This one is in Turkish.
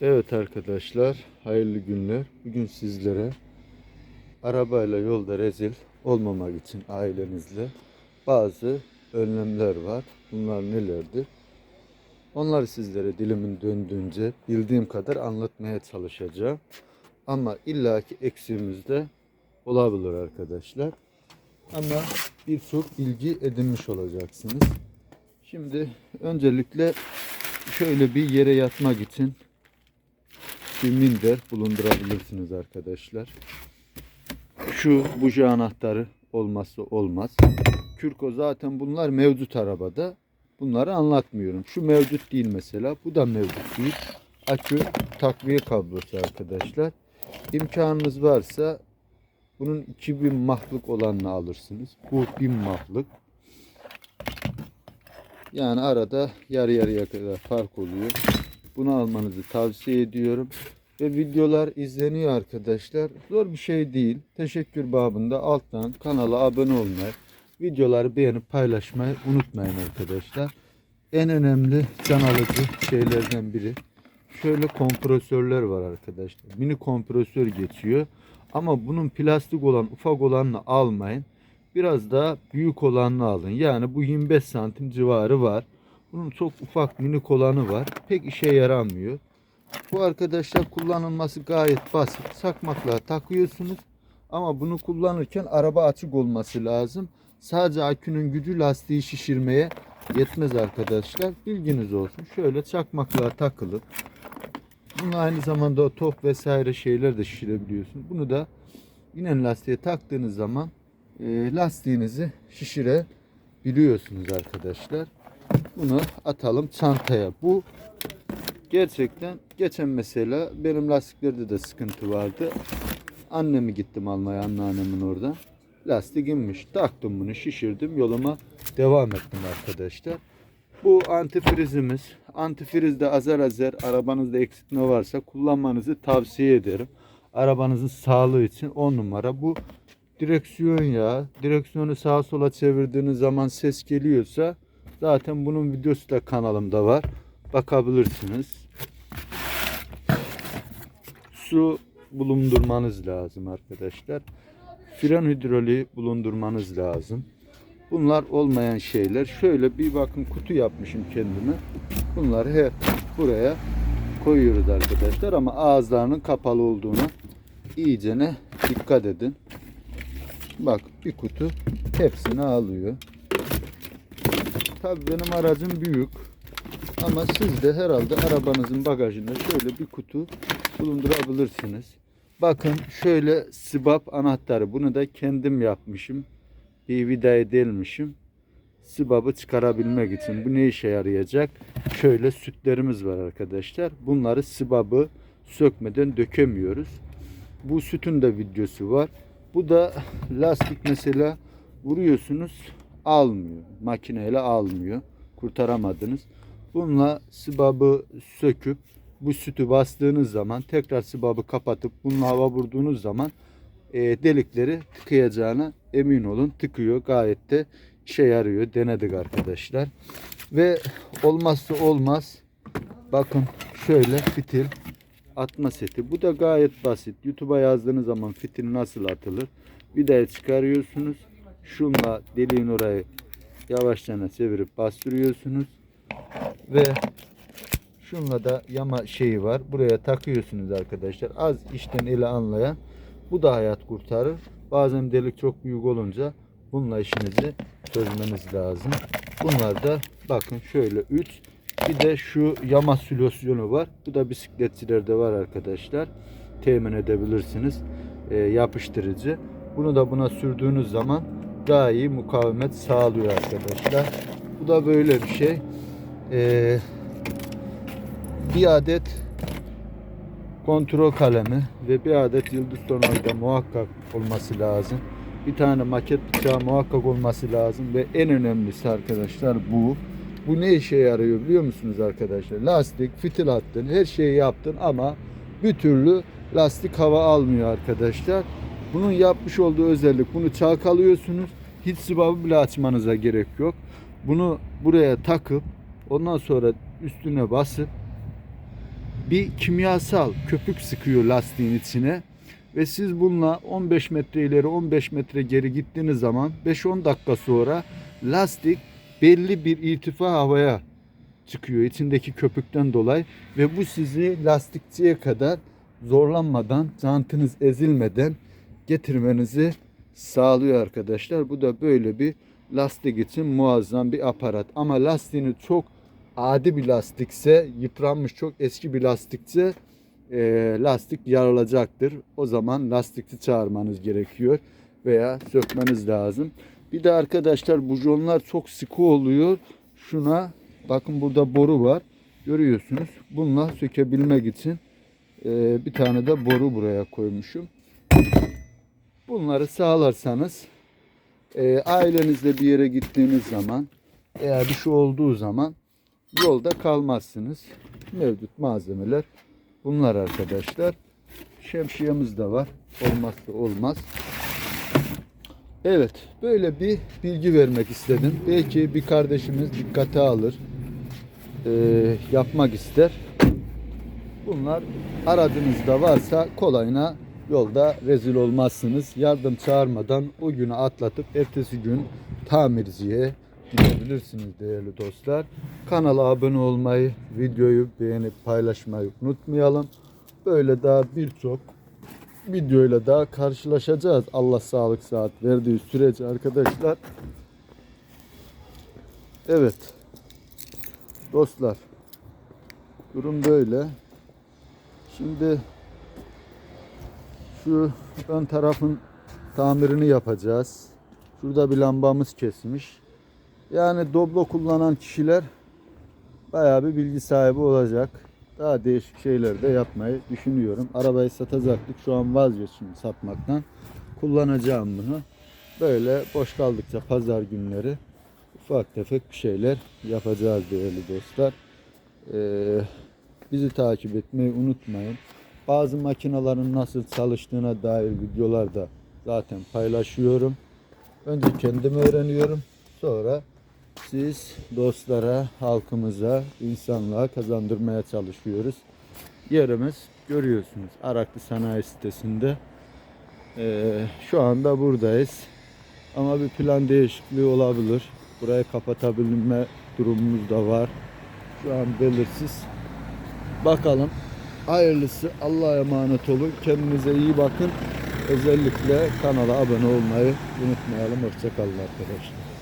Evet arkadaşlar, hayırlı günler. Bugün sizlere arabayla yolda rezil olmamak için ailenizle bazı önlemler var. Bunlar nelerdir? Onları sizlere dilimin döndüğünce bildiğim kadar anlatmaya çalışacağım. Ama illaki eksiğimiz de olabilir arkadaşlar. Ama birçok bilgi edinmiş olacaksınız. Şimdi öncelikle şöyle bir yere yatmak için bir minder bulundurabilirsiniz arkadaşlar. Şu buji anahtarı olmazsa olmaz. Kürko zaten bunlar mevcut arabada. Bunları anlatmıyorum. Şu mevcut değil mesela. Bu da mevcut değil. Akü takviye kablosu arkadaşlar. İmkanınız varsa bunun 2000 mahlık olanını alırsınız. Bu 1000 mahlık. Yani arada yarı yarıya kadar fark oluyor. Bunu almanızı tavsiye ediyorum. Ve videolar izleniyor arkadaşlar. Zor bir şey değil. Teşekkür babında alttan kanala abone olmayı, videoları beğenip paylaşmayı unutmayın arkadaşlar. En önemli can alıcı şeylerden biri. Şöyle kompresörler var arkadaşlar. Mini kompresör geçiyor. Ama bunun plastik olan ufak olanını almayın. Biraz daha büyük olanını alın. Yani bu 25 santim civarı var. Bunun çok ufak minik olanı var. Pek işe yaramıyor. Bu arkadaşlar kullanılması gayet basit. Sakmakla takıyorsunuz. Ama bunu kullanırken araba açık olması lazım. Sadece akünün gücü lastiği şişirmeye yetmez arkadaşlar. Bilginiz olsun. Şöyle çakmakla takılıp bunu aynı zamanda top vesaire şeyler de şişirebiliyorsun. Bunu da inen lastiğe taktığınız zaman e, lastiğinizi şişirebiliyorsunuz arkadaşlar. Bunu atalım çantaya. Bu gerçekten geçen mesela benim lastiklerde de sıkıntı vardı. Annemi gittim almaya anneannemin orada. Lastik inmiş. Taktım bunu şişirdim. Yoluma devam ettim arkadaşlar. Bu antifrizimiz. Antifrizde azar azar arabanızda eksiltme varsa kullanmanızı tavsiye ederim. Arabanızın sağlığı için 10 numara. Bu direksiyon yağı. Direksiyonu sağa sola çevirdiğiniz zaman ses geliyorsa zaten bunun videosu da kanalımda var. Bakabilirsiniz. Su bulundurmanız lazım arkadaşlar. Fren hidroliği bulundurmanız lazım. Bunlar olmayan şeyler. Şöyle bir bakın kutu yapmışım kendime. Bunları hep buraya koyuyoruz arkadaşlar ama ağızlarının kapalı olduğuna iyicene dikkat edin. Bak bir kutu hepsini alıyor. Tabii benim aracım büyük. Ama siz de herhalde arabanızın bagajında şöyle bir kutu bulundurabilirsiniz. Bakın şöyle sibap anahtarı. Bunu da kendim yapmışım. Bir vidaya delmişim. Sibabı çıkarabilmek için. Bu ne işe yarayacak? Şöyle sütlerimiz var arkadaşlar. Bunları sibabı sökmeden dökemiyoruz. Bu sütün de videosu var. Bu da lastik mesela vuruyorsunuz almıyor. Makineyle almıyor. Kurtaramadınız. Bununla sibabı söküp bu sütü bastığınız zaman tekrar sibabı kapatıp bununla hava vurduğunuz zaman e, delikleri tıkayacağına emin olun. Tıkıyor. Gayet de işe yarıyor. Denedik arkadaşlar. Ve olmazsa olmaz bakın şöyle fitil atma seti. Bu da gayet basit. YouTube'a yazdığınız zaman fitil nasıl atılır? Vidayı çıkarıyorsunuz. Şunla deliğin orayı yavaşça çevirip bastırıyorsunuz. Ve şunla da yama şeyi var. Buraya takıyorsunuz arkadaşlar. Az işten ele anlayan bu da hayat kurtarır. Bazen delik çok büyük olunca bununla işinizi çözmeniz lazım. Bunlar da bakın şöyle 3 bir de şu yama sülüsyonu var. Bu da bisikletçilerde var arkadaşlar. Temin edebilirsiniz. Ee, yapıştırıcı. Bunu da buna sürdüğünüz zaman daha iyi mukavemet sağlıyor arkadaşlar. Bu da böyle bir şey. Ee, bir adet kontrol kalemi ve bir adet yıldız tornavida muhakkak olması lazım. Bir tane maket bıçağı muhakkak olması lazım ve en önemlisi arkadaşlar bu. Bu ne işe yarıyor biliyor musunuz arkadaşlar? Lastik, fitil attın, her şeyi yaptın ama bir türlü lastik hava almıyor arkadaşlar. Bunun yapmış olduğu özellik bunu çalkalıyorsunuz. Hiç sıvabı bile açmanıza gerek yok. Bunu buraya takıp ondan sonra üstüne basıp bir kimyasal köpük sıkıyor lastiğin içine ve siz bununla 15 metre ileri 15 metre geri gittiğiniz zaman 5-10 dakika sonra lastik belli bir irtifa havaya çıkıyor içindeki köpükten dolayı ve bu sizi lastikçiye kadar zorlanmadan, jantınız ezilmeden getirmenizi sağlıyor arkadaşlar. Bu da böyle bir lastik için muazzam bir aparat. Ama lastiğini çok adi bir lastikse, yıpranmış çok eski bir lastikse e, lastik yarılacaktır. O zaman lastikçi çağırmanız gerekiyor veya sökmeniz lazım. Bir de arkadaşlar bujonlar çok sıkı oluyor. Şuna bakın burada boru var. Görüyorsunuz. Bununla sökebilmek için e, bir tane de boru buraya koymuşum. Bunları sağlarsanız e, ailenizle bir yere gittiğiniz zaman eğer bir şey olduğu zaman yolda kalmazsınız. Mevcut malzemeler bunlar arkadaşlar. Şemsiyemiz de var. Olmazsa olmaz. Evet, böyle bir bilgi vermek istedim. Belki bir kardeşimiz dikkate alır, e, yapmak ister. Bunlar aradığınızda varsa kolayına yolda rezil olmazsınız. Yardım çağırmadan o günü atlatıp ertesi gün tamirciye gidebilirsiniz değerli dostlar. Kanala abone olmayı, videoyu beğenip paylaşmayı unutmayalım. Böyle daha birçok videoyla daha karşılaşacağız. Allah sağlık saat verdiği sürece arkadaşlar. Evet. Dostlar. Durum böyle. Şimdi şu ön tarafın tamirini yapacağız. Şurada bir lambamız kesmiş. Yani Doblo kullanan kişiler bayağı bir bilgi sahibi olacak. Daha değişik şeyler de yapmayı düşünüyorum. Arabayı satacaktık. Şu an vazgeçtim satmaktan. Kullanacağım bunu. Böyle boş kaldıkça pazar günleri ufak tefek bir şeyler yapacağız değerli dostlar. Ee, bizi takip etmeyi unutmayın. Bazı makinelerin nasıl çalıştığına dair videolar da zaten paylaşıyorum. Önce kendim öğreniyorum. Sonra siz dostlara, halkımıza, insanlığa kazandırmaya çalışıyoruz. Yerimiz görüyorsunuz Araklı Sanayi Sitesi'nde. Ee, şu anda buradayız. Ama bir plan değişikliği olabilir. Burayı kapatabilme durumumuz da var. Şu an belirsiz. Bakalım. Hayırlısı Allah'a emanet olun. Kendinize iyi bakın. Özellikle kanala abone olmayı unutmayalım. Hoşçakalın arkadaşlar.